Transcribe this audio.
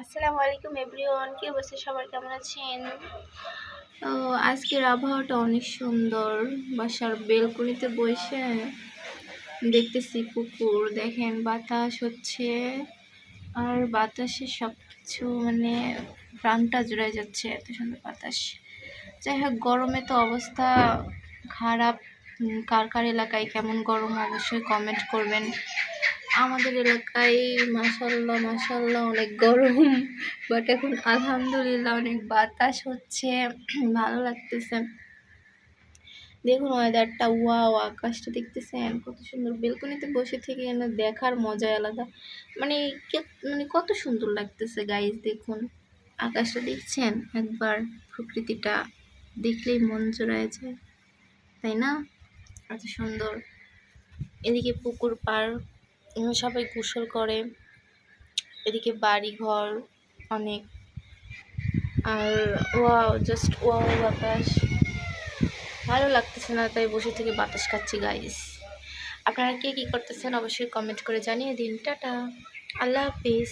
আসসালামু আলাইকুম এভরিওয়ান, কি অবস্থা সবার? কেমন আছেন? তো আজকের আবহাওয়াটা অনেক সুন্দর। বাসার বেলকনিতে বসে দেখতেছি পুকুর, দেখেন বাতাস হচ্ছে আর বাতাসে সব কিছু মানে প্রাণটা জুড়ে যাচ্ছে, এত সুন্দর বাতাস। যাই হোক, গরমে তো অবস্থা খারাপ। কার কার এলাকায় কেমন গরম অবশ্যই কমেন্ট করবেন। আমাদের এলাকায় মাসাল্লাহ মাসাল্লাহ অনেক গরম বাট এখন আলহামদুলিল্লাহ অনেক বাতাস হচ্ছে ভালো লাগতেছে। দেখুন ওয়েদারটা ওয়াও আকাশটা দেখতেছেন কত সুন্দর। বেলকনিতে বসে থেকে না দেখার মজা আলাদা। মানে মানে কত সুন্দর লাগতেছে গাইজ দেখুন। আকাশটা দেখছেন? একবার প্রকৃতিটা দেখলেই মন জোড়ায় যায় তাই না? এত সুন্দর। এদিকে পুকুর উম, সবাই গোসল করে। এদিকে বাড়ি ঘর অনেক। আর ওয়াও জাস্ট ওয়াও বাতাস। ভালো লাগতেছে না, তাই বসে থেকে বাতাস খাচ্ছি গাইস আপনারা কে কী করতেছেন অবশ্যই কমেন্ট করে জানিয়ে দিন। টাটা। আল্লাহ হাফিজ।